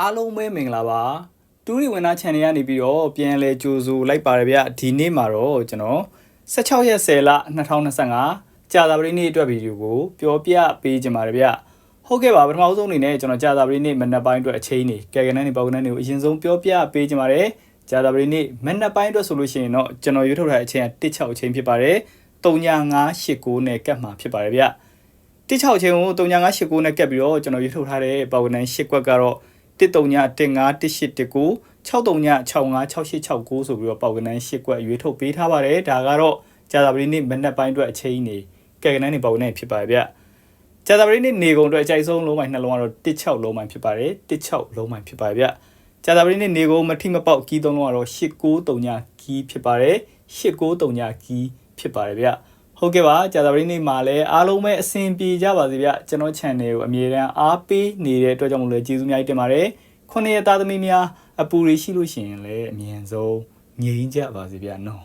အားလုံးပဲမင်္ဂလာပါတူရီဝင်သား channel ကနေပြီးတော့ပြန်လဲကြိုဆိုလိုက်ပါတယ်ဗျဒီနေ့မှာတော့ကျွန်တော်16ရက်10လ2025ကြာသပတေးနေ့အတွက်ဗီဒီယိုကိုပြောပြပေးကြပါရဗျဟုတ်ကဲ့ပါပထမဆုံးအနေနဲ့ကျွန်တော်ကြာသပတေးနေ့မနက်ပိုင်းအတွက်အချိန်နေကဲကနန်းနေပေါကနန်းတွေကိုအရင်ဆုံးပြောပြပေးကြပါရကြာသပတေးနေ့မနက်ပိုင်းအတွက်ဆိုလို့ရှိရင်တော့ကျွန်တော်ရွေးထုတ်ထားတဲ့အချိန်က16အချိန်ဖြစ်ပါတယ်3989နဲ့ကတ်မှာဖြစ်ပါတယ်ဗျတိ6ချင်းကို3989နဲ့ကပ်ပြီးတော့ကျွန်တော်ရွေးထုတ်ထားတဲ့ပေါကနန်း10ကွက်ကတော့ 139151819 6365656869ဆိုပြီးတော့ပေါကနန်း10ကွက်ရွေးထုတ်ပေးထားပါတယ်ဒါကတော့ကြာသပတေးနေ့မနက်ပိုင်းအတွက်အချိန်နေကဲကနန်းနေပေါကနန်းဖြစ်ပါတယ်ဗျကြာသပတေးနေ့နေကုန်အတွက်အကြိုက်ဆုံးလုံးပိုင်းနှလုံးကတော့16လုံးပိုင်းဖြစ်ပါတယ်16လုံးပိုင်းဖြစ်ပါတယ်ဗျကြာသပတေးနေ့နေကုန်မထိမပေါက်ကီးသုံးလုံးကတော့8939ကီးဖြစ်ပါတယ်8939ကီးဖြစ်ပါတယ်ဗျ ဟုတ်ကဲ့ပါကြာသပတေးနေ့မှာလည်းအားလုံးပဲအဆင်ပြေကြပါစေဗျကျွန်တော် channel ကိုအမြဲတမ်းအားပေးနေတဲ့အတွက်ကြောင့်မလို့ကျေးဇူးများတင်ပါတယ်ခုနှစ်ရသားသမီးများအပူတွေရှိလို့ရှိရင်လည်းအမြင်ဆုံးငြိမ်းကြပါစေဗျနော်